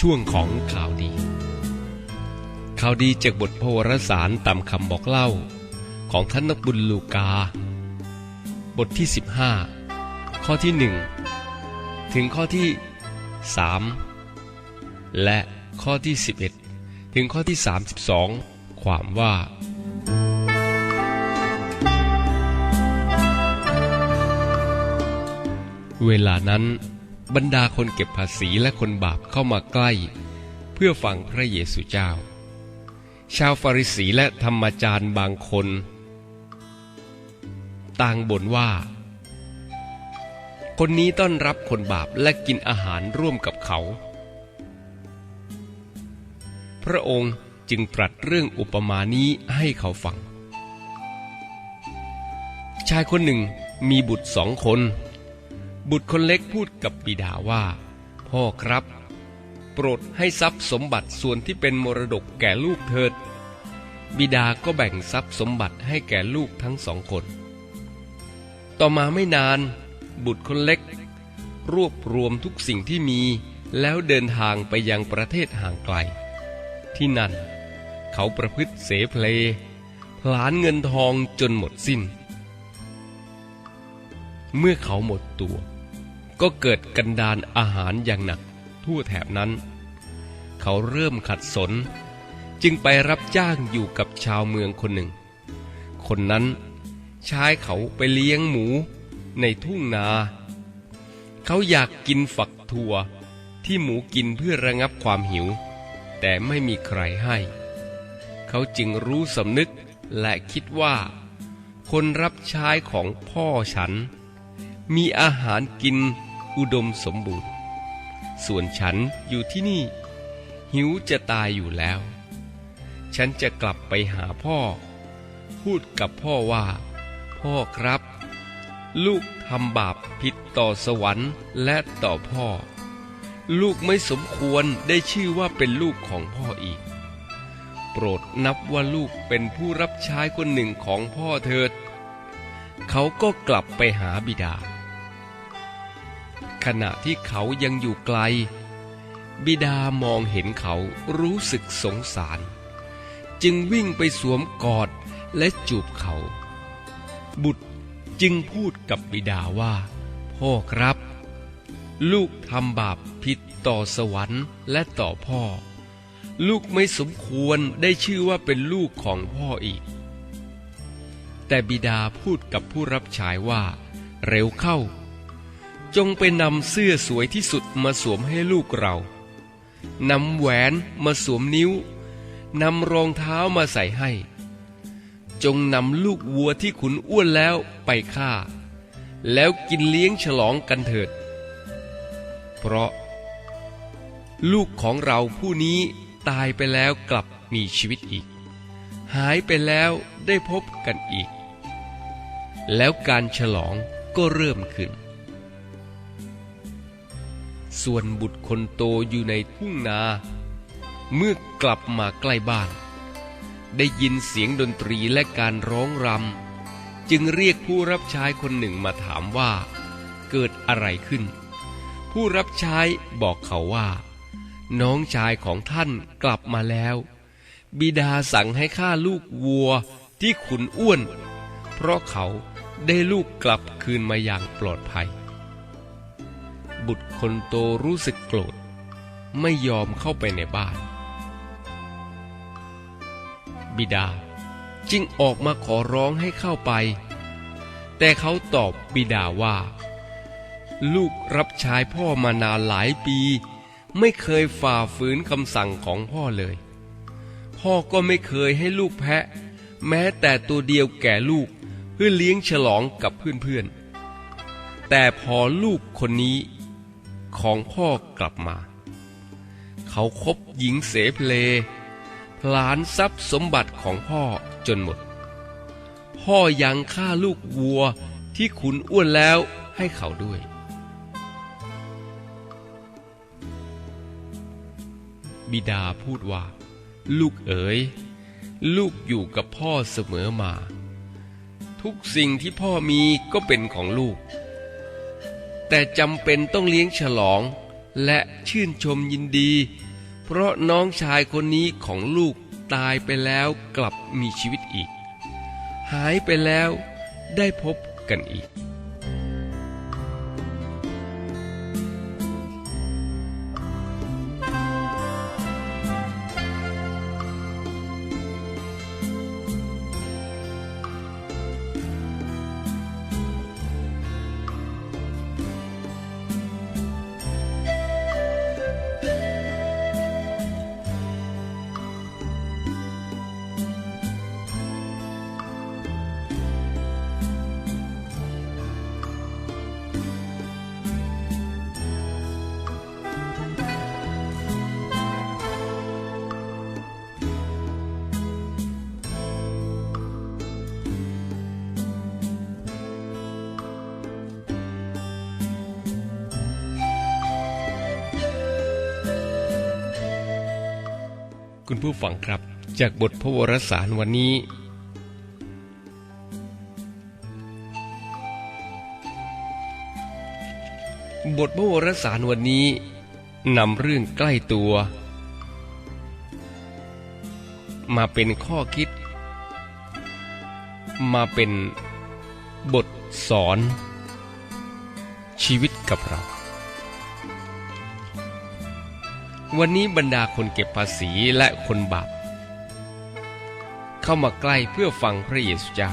ช่วงของข่าวดี ข่าวดีจากบทพระวรสารตามคำบอกเล่า ของท่านนักบุญลูกา บทที่ 15 ข้อที่ 1 ถึงข้อที่ 3 และข้อที่ 11 ถึงข้อที่ 32 ความว่าเวลานั้น บรรดาคนเก็บภาษีและคนบาปเข้ามาใกล้ เพื่อฟังพระเยซูเจ้า ชาวฟาริสีและธรรมจารย์บางคน ต่างบ่นว่า คนนี้ต้อนรับคนบาปและกินอาหารร่วมกับเขา พระองค์จึงตรัสเรื่องอุปมานี้ให้เขาฟัง ชายคนหนึ่งมีบุตรสองคน บุตรคนเล็กพูดกับบิดาว่า พ่อครับ โปรดให้ทรัพย์สมบัติส่วนที่เป็นมรดกแก่ลูกเถิด บิดาก็แบ่งทรัพย์สมบัติให้แก่ลูกทั้งสองคน ต่อมาไม่นาน บุตรคนเล็ก รวบรวมทุกสิ่งที่มีแล้วเดินทางไปยังประเทศห่างไกล ที่นั่น เขาประพฤติเสเพลพลานเงินทองจนหมดสิ้น เมื่อเขาหมดตัว ก็เกิดกันดานอาหารอย่างหนักทั่วแถบนั้น เขาเริ่มขัดสน จึงไปรับจ้างอยู่กับชาวเมืองคนหนึ่ง คนนั้นใช้เขาไปเลี้ยงหมูในทุ่งนา เขาอยากกินฝักถั่วที่หมูกินเพื่อระงับความหิว แต่ไม่มีใครให้ เขาจึงรู้สำนึกและคิดว่า คนรับใช้ของพ่อฉัน มีอาหารกิน อุดมสมบูรณ์ ส่วนฉันอยู่ที่นี่ หิวจะตายอยู่แล้ว ฉันจะกลับไปหาพ่อ พูดกับพ่อว่า พ่อครับ ลูกทำบาปผิดต่อสวรรค์และต่อพ่อ ลูกไม่สมควรได้ชื่อว่าเป็นลูกของพ่ออีก โปรดนับว่าลูกเป็นผู้รับใช้คนหนึ่งของพ่อเถิด เขาก็กลับไปหาบิดา ขณะที่เขายังอยู่ไกล บิดามองเห็นเขารู้สึกสงสาร จึงวิ่งไปสวมกอดและจูบเขา บุตรจึงพูดกับบิดาว่า พ่อครับ ลูกทำบาปผิดต่อสวรรค์และต่อพ่อ ลูกไม่สมควรได้ชื่อว่าเป็นลูกของพ่ออีก แต่บิดาพูดกับผู้รับใช้ว่า เร็วเข้า จงไปนำเสื้อสวยที่สุดมาสวมให้ลูกเรา นำแหวนมาสวมนิ้ว นำรองเท้ามาใส่ให้ จงนำลูกวัวที่ขุนอ้วนแล้วไปฆ่า แล้วกินเลี้ยงฉลองกันเถิด เพราะ ลูกของเราผู้นี้ตายไปแล้วกลับมีชีวิตอีก หายไปแล้วได้พบกันอีก แล้วการฉลองก็เริ่มขึ้น ส่วนบุตรคนโตอยู่ในทุ่งนา เมื่อกลับมาใกล้บ้าน ได้ยินเสียงดนตรีและการร้องรำจึงเรียกผู้รับใช้คนหนึ่งมาถามว่า เกิดอะไรขึ้น ผู้รับใช้บอกเขาว่า น้องชายของท่านกลับมาแล้ว บิดาสั่งให้ฆ่าลูกวัวที่ขุนอ้วน เพราะเขาได้ลูกกลับคืนมาอย่างปลอดภัย บุตรคนโตรู้สึกโกรธ ไม่ยอมเข้าไปในบ้าน บิดาจึงออกมาขอร้องให้เข้าไป แต่เขาตอบบิดาว่า ลูกรับใช้พ่อมานานหลายปี ไม่เคยฝ่าฝืนคำสั่งของพ่อเลย พ่อก็ไม่เคยให้ลูกแพะ แม้แต่ตัวเดียวแก่ลูกเพื่อเลี้ยงฉลองกับเพื่อนๆแต่พอลูกคนนี้ ของพ่อกลับมา เขาคบหญิงเสเพลพลานทรัพย์สมบัติของพ่อจนหมด พ่อยังฆ่าลูกวัวที่ขุนอ้วนแล้วให้เขาด้วย บิดาพูดว่า ลูกเอ๋ย ลูกอยู่กับพ่อเสมอมา ทุกสิ่งที่พ่อมีก็เป็นของลูก แต่จำเป็นต้องเลี้ยงฉลอง และชื่นชมยินดี เพราะน้องชายคนนี้ของลูกตายไปแล้วกลับมีชีวิตอีก หายไปแล้วได้พบกันอีก คุณผู้ฟังครับ จากบทพระวรสารวันนี้ บทพระวรสารวันนี้นำเรื่องใกล้ตัว มาเป็นข้อคิด มาเป็นบทสอน ชีวิตกับเรา วันนี้บรรดาคนเก็บภาษีและคนบาปเข้ามาใกล้เพื่อฟังพระเยซูเจ้า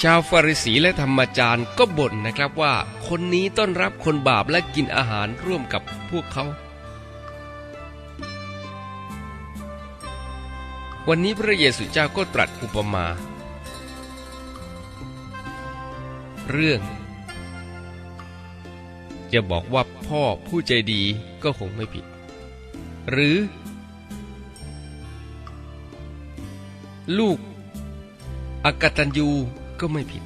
ชาวฟาริสีและธรรมจารย์ก็บ่นนะครับว่า คนนี้ต้อนรับคนบาปและกินอาหารร่วมกับพวกเขา วันนี้พระเยซูเจ้าก็ตรัสอุปมา เรื่อง จะบอกว่าพ่อผู้ใจดีก็คงไม่ผิด หรือ ลูกอากตันยูก็ไม่ผิด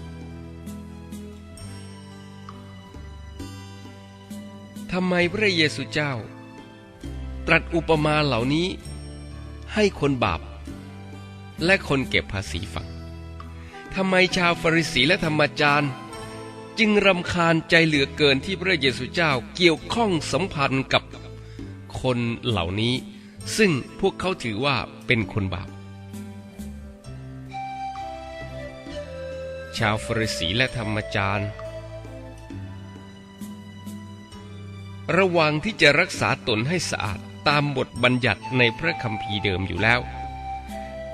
ทำไมพระเยซูเจ้า ตรัสอุปมาเหล่านี้ ให้คนบาป และคนเก็บภาษีฟังทำไมชาวฟาริสีและธรรมจารย์จึงรำคาญใจเหลือเกินที่พระเยซูเจ้าเกี่ยวข้องสัมพันธ์กับ คนเหล่านี้ ซึ่งพวกเขาถือว่าเป็นคนบาป ชาวฟริสีและธรรมจารย์ ระวังที่จะรักษาตนให้สะอาดตามบทบัญญัติในพระคัมภีร์เดิมอยู่แล้ว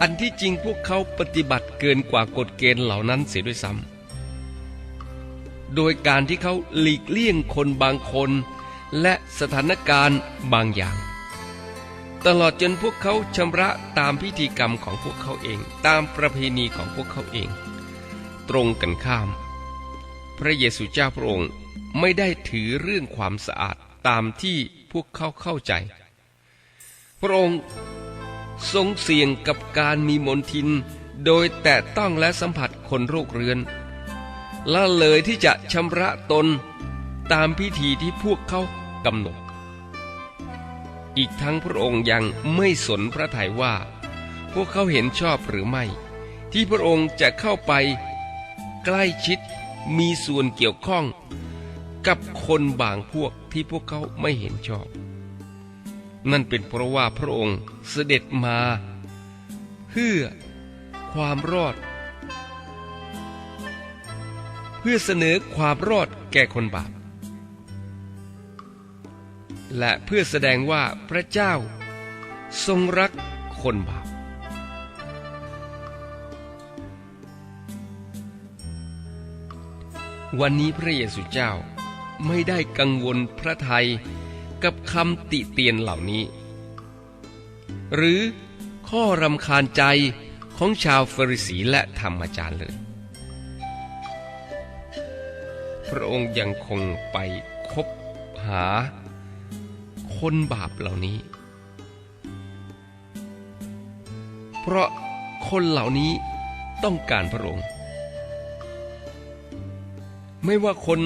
อันที่จริงพวกเขาปฏิบัติเกินกว่ากฎเกณฑ์เหล่านั้นเสียด้วยซ้ำโดยการที่เขาหลีกเลี่ยงคนบางคน และสถานการณ์บางอย่าง ตลอดจนพวกเขาชำระตามพิธีกรรมของพวกเขาเอง ตามประเพณีของพวกเขาเอง ตรงกันข้าม พระเยซูเจ้าพระองค์ไม่ได้ถือเรื่องความสะอาดตามที่พวกเขาเข้าใจ พระองค์ทรงเสี่ยงกับการมีมนทิน โดยแตะต้องและสัมผัสคนโรคเรื้อนละเลยที่จะชำระตนตามพิธีที่พวกเขา กำหนด อีกทั้งพระองค์ยังไม่สนพระทัยว่า พวกเขาเห็นชอบหรือไม่ ที่พระองค์จะเข้าไป ใกล้ชิดมีส่วนเกี่ยวข้องกับคนบางพวกที่พวกเขาไม่เห็นชอบ นั่นเป็นเพราะว่าพระองค์เสด็จมาเพื่อความรอด เพื่อเสนอความรอดแก่คนบาป และเพื่อแสดงว่าพระเจ้า ทรงรักคนบาปวันนี้พระเยซูเจ้าไม่ได้กังวลพระทัยกับคำติเตียนเหล่านี้ หรือข้อรำคาญใจของชาวฟริสีและธรรมจารย์เลย พระองค์ยังคงไปคบหา คนบาปเหล่านี้ เพราะคนเหล่านี้ต้องการพระองค์ ไม่ว่าคน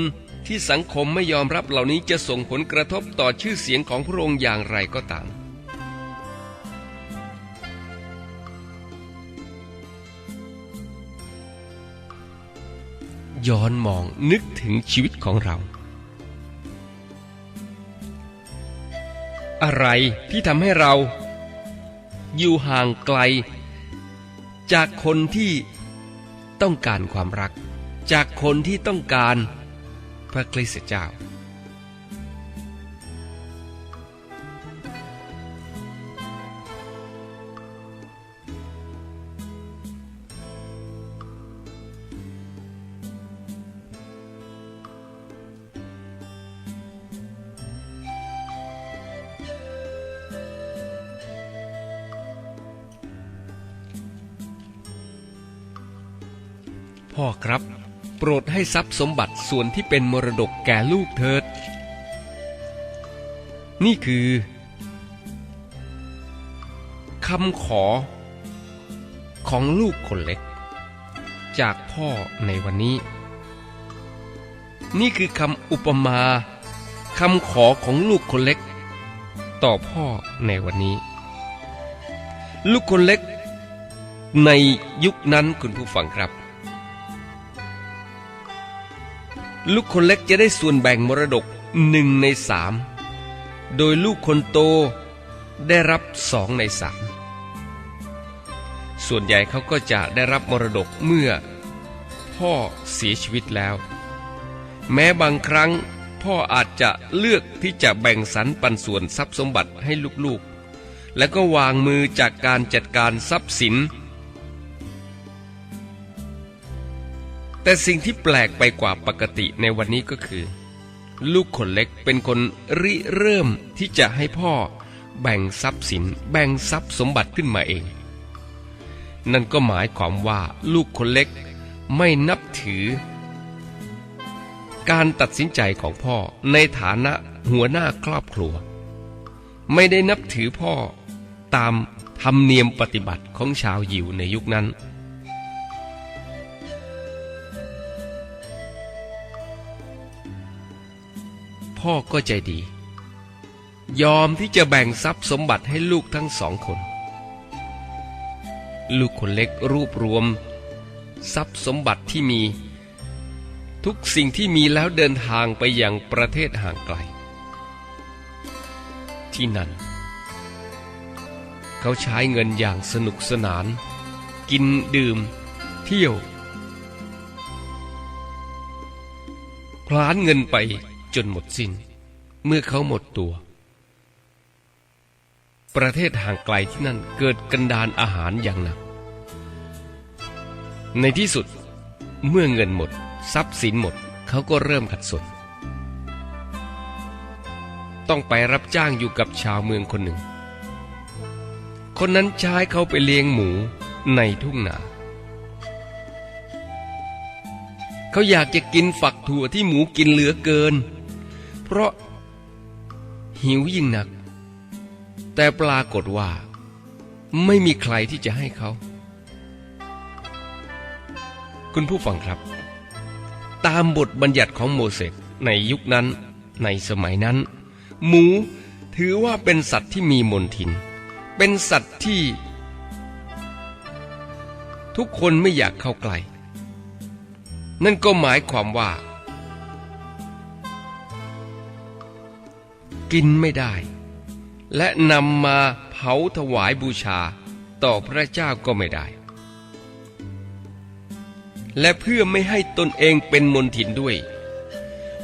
ที่สังคมไม่ยอมรับเหล่านี้จะส่งผลกระทบต่อชื่อเสียงของพระองค์อย่างไรก็ตาม ย้อนมองนึกถึงชีวิตของเรา อะไรที่ทำให้เรา อยู่ห่างไกล จากคนที่ต้องการความรัก จากคนที่ต้องการพระคริสตเจ้า ให้ทรัพย์สมบัติส่วนที่เป็นมรดกแก่ลูกเถิด นี่คือคำขอของลูกคนเล็ก จากพ่อในวันนี้ นี่คือคำอุปมาคำขอของลูกคนเล็ก ต่อพ่อในวันนี้ ลูกคนเล็กในยุคนั้นคุณผู้ฟังครับ ลูกคนเล็กจะได้ส่วนแบ่งมรดกหนึ่งในสามโดยลูกคนโตได้รับสองในสามส่วนใหญ่เขาก็จะได้รับมรดกเมื่อ พ่อเสียชีวิตแล้ว แม้บางครั้งพ่ออาจจะเลือกที่จะแบ่งสรรปันส่วนทรัพย์สมบัติให้ลูกๆ แล้วก็วางมือจากการจัดการทรัพย์สิน แต่สิ่งที่แปลกไปกว่าปกติในวันนี้ก็คือ ลูกคนเล็กเป็นคนริเริ่มที่จะให้พ่อ แบ่งทรัพย์สิน แบ่งทรัพย์สมบัติขึ้นมาเอง นั่นก็หมายความว่าลูกคนเล็กไม่นับถือ การตัดสินใจของพ่อในฐานะหัวหน้าครอบครัว ไม่ได้นับถือพ่อตามธรรมเนียมปฏิบัติของชาวยิวในยุคนั้น พ่อก็ใจดี ยอมที่จะแบ่งทรัพย์สมบัติให้ลูกทั้งสองคน ลูกคนเล็กรวบรวม ทรัพย์สมบัติที่มี ทุกสิ่งที่มีแล้วเดินทางไปยังประเทศห่างไกล ที่นั่น เขาใช้เงินอย่างสนุกสนาน กินดื่ม เที่ยวพลานเงินไป จนหมดสิน้น เมื่อเขาหมดตัว ประเทศห่างไกลที่นั่นเกิดกันดานอาหารอย่างหนัก ในที่สุดเมื่อเงินหมด ทรัพย์สินหมดเขาก็เริ่มขัดสนต้องไปรับจ้างอยู่กับชาวเมืองคนหนึ่ง คนนั้นใช้เขาไปเลี้ยงหมูในทุ่งนา เขาอยากจะกินฝักถั่วที่หมูกินเหลือเกิน เพราะ หิวยิ่งหนัก แต่ปรากฏว่า ไม่มีใครที่จะให้เขา คุณผู้ฟังครับ ตามบทบัญญัติของโมเสสในยุคนั้น ในสมัยนั้น หมูถือว่าเป็นสัตว์ที่มีมนทิน เป็นสัตว์ที่ ทุกคนไม่อยากเข้าใกล้นั่นก็หมายความว่า กินไม่ได้ และนำมาเผาถวายบูชาต่อพระเจ้าก็ไม่ได้ และเพื่อไม่ให้ตนเองเป็นมนทินด้วย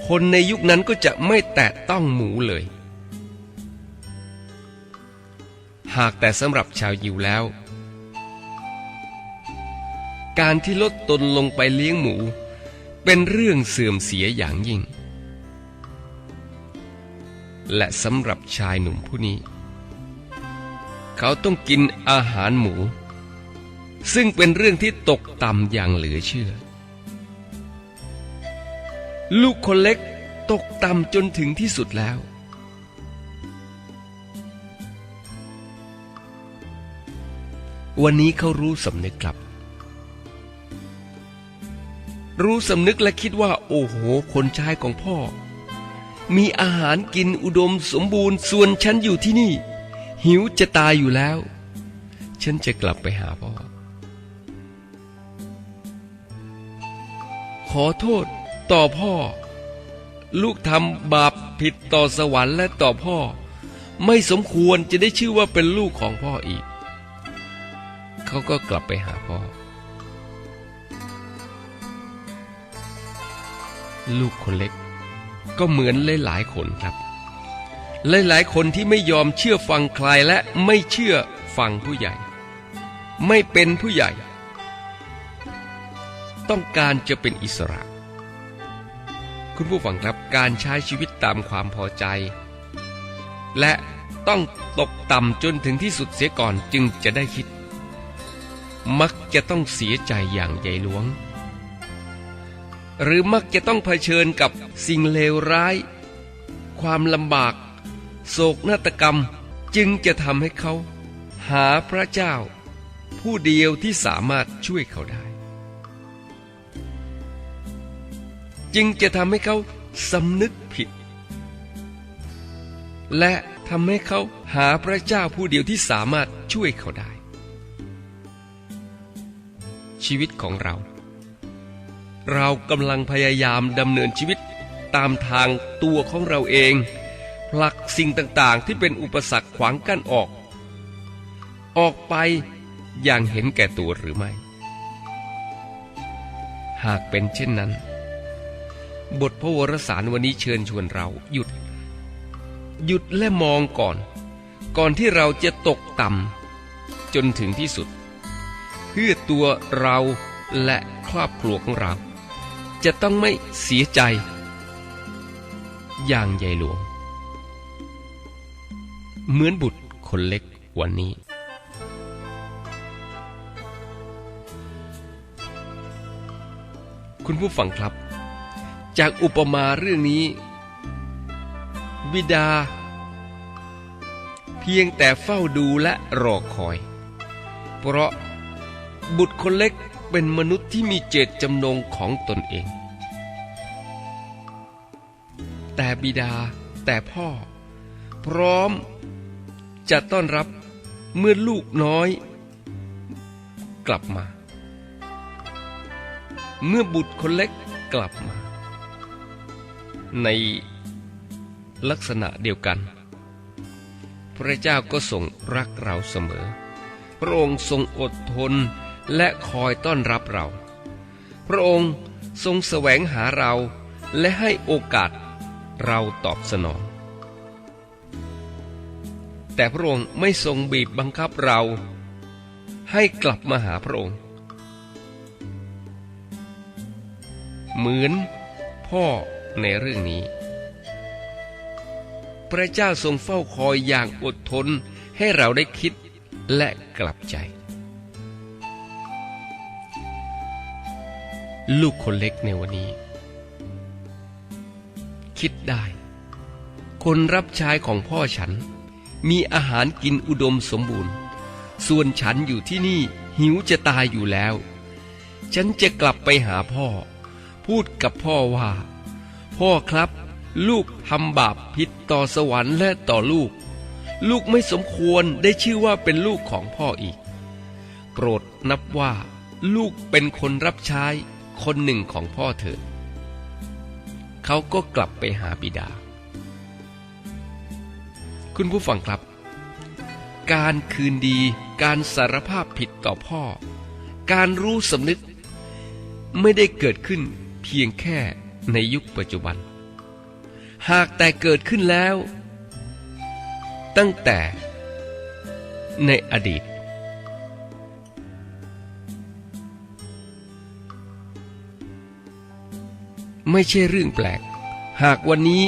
คนในยุคนั้นก็จะไม่แตะต้องหมูเลย หากแต่สำหรับชาวยิวแล้ว การที่ลดตนลงไปเลี้ยงหมู เป็นเรื่องเสื่อมเสียอย่างยิ่ง และสำหรับชายหนุ่มผู้นี้ เขาต้องกินอาหารหมู ซึ่งเป็นเรื่องที่ตกต่ำอย่างเหลือเชื่อ ลูกคนเล็กตกต่ำจนถึงที่สุดแล้ว วันนี้เขารู้สำนึกครับ รู้สำนึกและคิดว่า โอ้โห คนชายของพ่อ มีอาหารกินอุดมสมบูรณ์ส่วนฉันอยู่ที่นี่ หิวจะตายอยู่แล้ว ฉันจะกลับไปหาพ่อ ขอโทษต่อพ่อ ลูกทำบาปผิดต่อสวรรค์และต่อพ่อ ไม่สมควรจะได้ชื่อว่าเป็นลูกของพ่ออีก เขาก็กลับไปหาพ่อ ลูกคนเล็ก ก็เหมือนหลายๆคนครับหลายๆคนที่ไม่ยอมเชื่อฟังใครและไม่เชื่อฟังผู้ใหญ่ ไม่เป็นผู้ใหญ่ ต้องการจะเป็นอิสระ คุณผู้ฟังครับการใช้ชีวิตตามความพอใจ และต้องตกต่ำจนถึงที่สุดเสียก่อนจึงจะได้คิด มักจะต้องเสียใจอย่างใหญ่หลวง หรือมักจะต้องเผชิญกับสิ่งเลวร้าย ความลำบาก โศกนาฏกรรมจึงจะทำให้เขา หาพระเจ้า ผู้เดียวที่สามารถช่วยเขาได้ จึงจะทำให้เขาสำนึกผิด และทำให้เขาหาพระเจ้าผู้เดียวที่สามารถช่วยเขาได้ ชีวิตของเรา เรากำลังพยายามดำเนินชีวิตตามทางตัวของเราเอง ผลักสิ่งต่างๆ ที่เป็นอุปสรรคขวางกั้นออก ออกไปอย่างเห็นแก่ตัวหรือไม่ หากเป็นเช่นนั้น บทพระวรสารวันนี้เชิญชวนเราหยุด หยุดและมองก่อน ก่อนที่เราจะตกต่ำจนถึงที่สุด เพื่อตัวเราและครอบครัวของเรา จะต้องไม่เสียใจ อย่างใหญ่หลวง เหมือนบุตรคนเล็กวันนี้ คุณผู้ฟังครับ จากอุปมาเรื่องนี้ บิดา เพียงแต่เฝ้าดูและรอคอย เพราะบุตรคนเล็ก เป็นมนุษย์ที่มีเจตจำนงของตนเอง แต่บิดาแต่พ่อ พร้อมจะต้อนรับเมื่อลูกน้อย กลับมา เมื่อบุตรคนเล็กกลับมา ในลักษณะเดียวกัน พระเจ้าก็ทรงรักเราเสมอ พระองค์ทรงอดทน และคอยต้อนรับเรา พระองค์ทรงแสวงหาเราและให้โอกาสเราตอบสนอง แต่พระองค์ไม่ทรงบีบบังคับเราให้กลับมาหาพระองค์ เหมือนพ่อในเรื่องนี้ พระเจ้าทรงเฝ้าคอยอย่างอดทนให้เราได้คิดและกลับใจ ลูกคนเล็กในวันนี้ คิดได้ คนรับใช้ของพ่อฉัน มีอาหารกินอุดมสมบูรณ์ ส่วนฉันอยู่ที่นี่หิวจะตายอยู่แล้ว ฉันจะกลับไปหาพ่อ พูดกับพ่อว่า พ่อครับ ลูกทำบาปผิดต่อสวรรค์และต่อลูก ลูกไม่สมควรได้ชื่อว่าเป็นลูกของพ่ออีก โปรดนับว่า ลูกเป็นคนรับใช้ คนหนึ่งของพ่อเถิดเขาก็กลับไปหาบิดา คุณผู้ฟังครับ การคืนดีการสารภาพผิดต่อพ่อ การรู้สำนึก ไม่ได้เกิดขึ้นเพียงแค่ในยุคปัจจุบัน หากแต่เกิดขึ้นแล้ว ตั้งแต่ในอดีต ไม่ใช่เรื่องแปลก หากวันนี้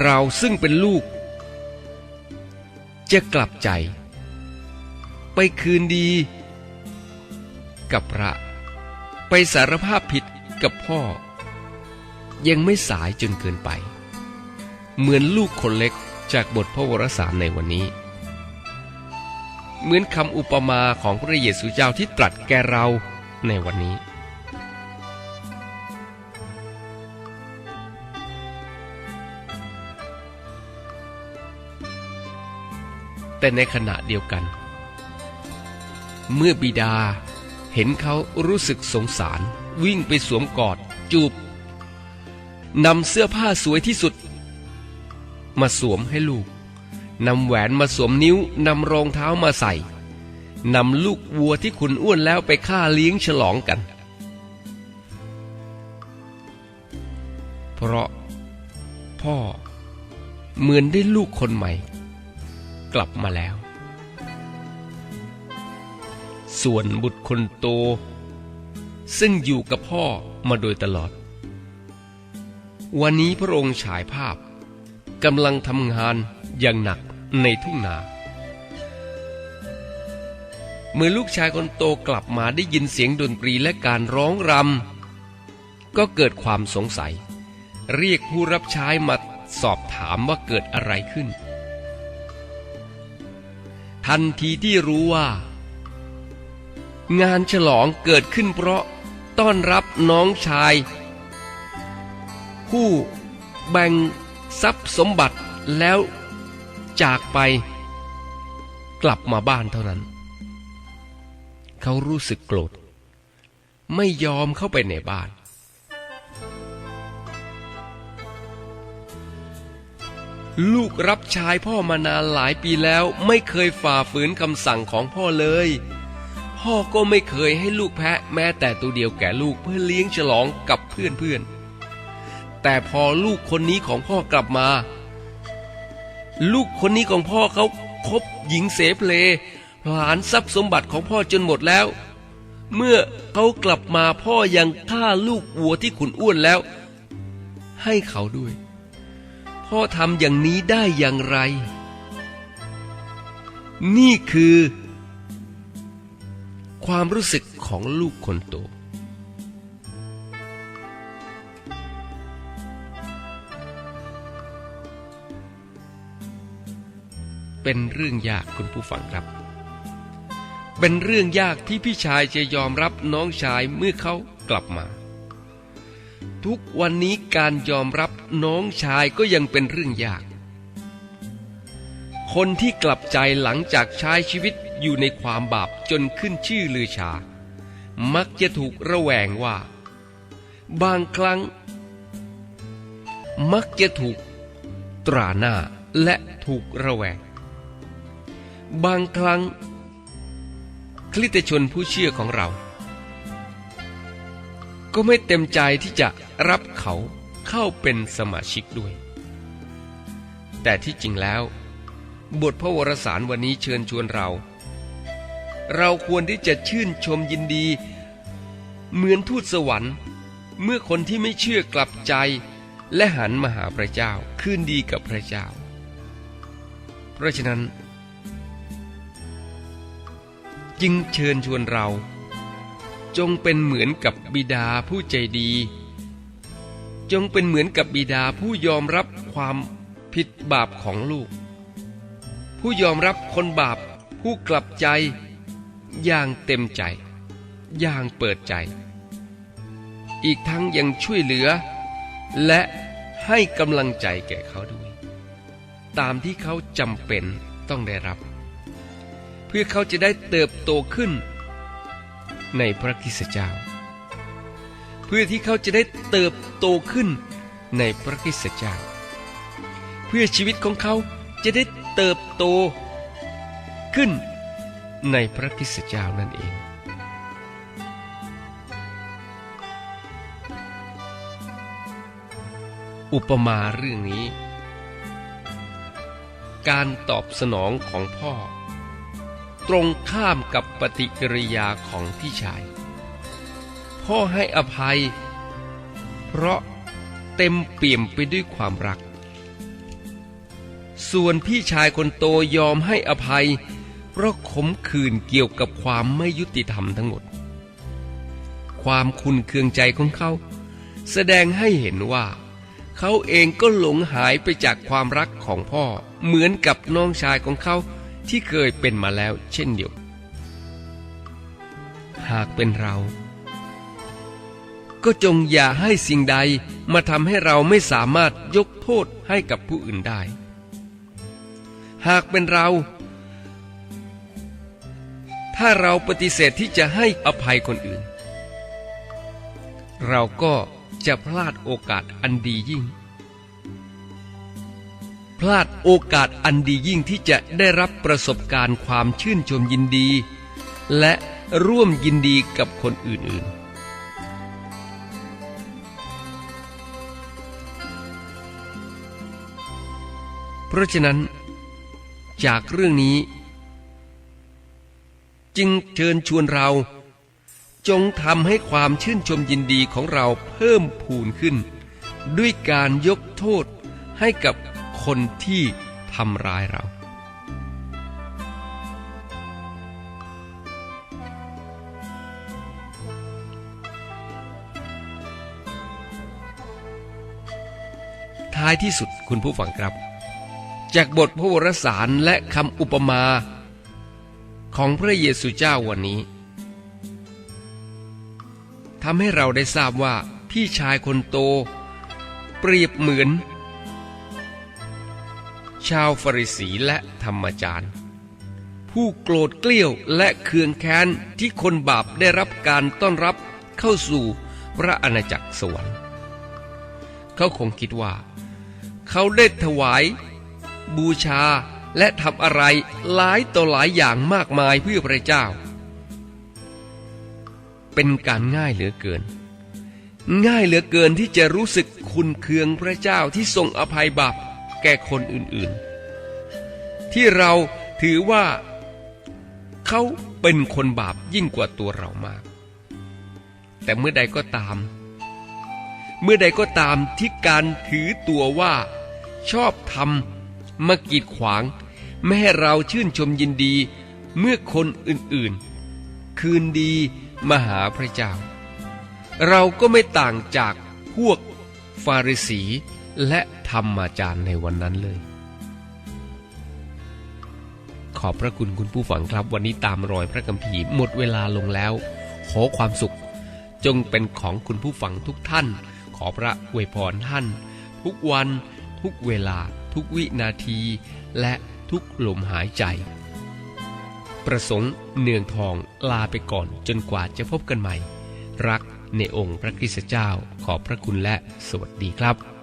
เราซึ่งเป็นลูก จะกลับใจ ไปคืนดี กับพระ ไปสารภาพผิดกับพ่อ ยังไม่สายจนเกินไป เหมือนลูกคนเล็กจากบทพระวรสารในวันนี้ เหมือนคำอุปมาของพระเยซูเจ้าที่ตรัสแก่เราในวันนี้ แต่ในขณะเดียวกัน เมื่อบิดาเห็นเขารู้สึกสงสาร วิ่งไปสวมกอดจูบนำเสื้อผ้าสวยที่สุด มาสวมให้ลูกนำแหวนมาสวมนิ้วนำรองเท้ามาใส่นำลูกวัวที่ขุนอ้วนแล้วไปฆ่าเลี้ยงฉลองกัน เพราะพ่อเหมือนได้ลูกคนใหม่ กลับมาแล้ว ส่วนบุตรคนโต ซึ่งอยู่กับพ่อมาโดยตลอด วันนี้พระองค์ฉายภาพกำลังทำงานอย่างหนักในทุ่งนาเมื่อลูกชายคนโตกลับมาได้ยินเสียงดนตรีและการร้องรำก็เกิดความสงสัย เรียกผู้รับใช้มาสอบถามว่าเกิดอะไรขึ้น ทันทีที่รู้ว่า งานฉลองเกิดขึ้นเพราะต้อนรับน้องชาย ผู้แบ่งทรัพย์สมบัติแล้วจากไป กลับมาบ้านเท่านั้น เขารู้สึกโกรธ ไม่ยอมเข้าไปในบ้าน ลูกรับใช้พ่อมานานหลายปีแล้วไม่เคยฝ่าฝืนคำสั่งของพ่อเลย พ่อก็ไม่เคยให้ลูกแพะแม้แต่ตัวเดียวแก่ลูกเพื่อเลี้ยงฉลองกับเพื่อนๆ แต่พอลูกคนนี้ของพ่อกลับมา ลูกคนนี้ของพ่อเขาคบหญิงเสเพลผลานทรัพย์สมบัติของพ่อจนหมดแล้ว เมื่อเขากลับมาพ่อยังฆ่าลูกวัวที่ขุนอ้วนแล้ว ให้เขาด้วย พ่อทำอย่างนี้ได้อย่างไร นี่คือ ความรู้สึกของลูกคนโต เป็นเรื่องยากคุณผู้ฟังครับ เป็นเรื่องยากที่พี่ชายจะยอมรับน้องชายเมื่อเขากลับมา ทุกวันนี้การยอมรับน้องชายก็ยังเป็นเรื่องยาก คนที่กลับใจหลังจากใช้ชีวิตอยู่ในความบาปจนขึ้นชื่อลือชา มักจะถูกระแวงว่า บางครั้ง มักจะถูกตราหน้าและถูกระแวง บางครั้งคริตชนผู้เชื่อของเรา ก็ไม่เต็มใจที่จะรับเขาเข้าเป็นสมาชิกด้วย แต่ที่จริงแล้ว บทพระวรสารวันนี้เชิญชวนเรา เราควรที่จะชื่นชมยินดี เหมือนทูตสวรรค์ เมื่อคนที่ไม่เชื่อกลับใจ และหันมาหาพระเจ้าคืนดีกับพระเจ้า เพราะฉะนั้น จึงเชิญชวนเรา จงเป็นเหมือนกับบิดาผู้ใจดี จงเป็นเหมือนกับบิดาผู้ยอมรับความผิดบาปของลูก ผู้ยอมรับคนบาปผู้กลับใจ อย่างเต็มใจ อย่างเปิดใจ อีกทั้งยังช่วยเหลือ และให้กำลังใจแก่เขาด้วย ตามที่เขาจำเป็นต้องได้รับ เพื่อเขาจะได้เติบโตขึ้น ในพระคิสเจ้า เพื่อที่เขาจะได้เติบโตขึ้นในพระคิสเจ้า เพื่อชีวิตของเขาจะได้เติบโตขึ้นในพระคิสเจ้านั่นเอง อุปมาเรื่องนี้ การตอบสนองของพ่อ ตรงข้ามกับปฏิกิริยาของพี่ชาย พ่อให้อภัย เพราะเต็มเปี่ยมไปด้วยความรัก ส่วนพี่ชายคนโตยอมให้อภัย เพราะขมขื่นเกี่ยวกับความไม่ยุติธรรมทั้งหมด ความคุนเคืองใจของเขา แสดงให้เห็นว่า เขาเองก็หลงหายไปจากความรักของพ่อเหมือนกับน้องชายของเขา ที่เคยเป็นมาแล้วเช่นเดียว หากเป็นเรา ก็จงอย่าให้สิ่งใดมาทำให้เราไม่สามารถยกโทษให้กับผู้อื่นได้ หากเป็นเรา ถ้าเราปฏิเสธที่จะให้อภัยคนอื่น เราก็จะพลาดโอกาสอันดียิ่ง พลาดโอกาสอันดียิ่งที่จะได้รับประสบการณ์ความชื่นชมยินดี และร่วมยินดีกับคนอื่นๆเพราะฉะนั้น จากเรื่องนี้ จึงเชิญชวนเรา จงทำให้ความชื่นชมยินดีของเราเพิ่มพูนขึ้น ด้วยการยกโทษให้กับ คนที่ทำร้ายเรา ท้ายที่สุดคุณผู้ฟังครับ จากบทพระวรสารและคำอุปมา ของพระเยซูเจ้าวันนี้ทำให้เราได้ทราบว่าพี่ชายคนโต เปรียบเหมือน ชาวฟาริสีและธรรมจารย์ ผู้โกรธเกลี้ยวและเคืองแค้นที่คนบาปได้รับการต้อนรับเข้าสู่พระอาณาจักรสวรรค์ เขาคงคิดว่า เขาได้ถวาย บูชาและทำอะไรหลายต่อหลายอย่างมากมายเพื่อพระเจ้า เป็นการง่ายเหลือเกิน ง่ายเหลือเกินที่จะรู้สึกคุณเคืองพระเจ้าที่ทรงอภัยบาป แก่คนอื่นๆ ที่เราถือว่าเขาเป็นคนบาปยิ่งกว่าตัวเรามาก แต่เมื่อใดก็ตาม เมื่อใดก็ตามที่การถือตัวว่า ชอบทำมากีดขวาง ไม่ให้เราชื่นชมยินดีเมื่อคนอื่นๆ คืนดีมาหาพระเจ้า เราก็ไม่ต่างจากพวกฟาริสี และธรรมาจารย์ในวันนั้นเลย ขอบพระคุณคุณผู้ฟังครับ วันนี้ตามรอยพระคัมภีร์หมดเวลาลงแล้ว ขอความสุข จงเป็นของคุณผู้ฟังทุกท่าน ขอพระอวยพรท่าน ทุกวัน ทุกเวลา ทุกวินาที และทุกลมหายใจ ประสงค์เนืองทองลาไปก่อนจนกว่าจะพบกันใหม่ รักในองค์พระคริสตเจ้าขอบพระคุณและสวัสดีครับ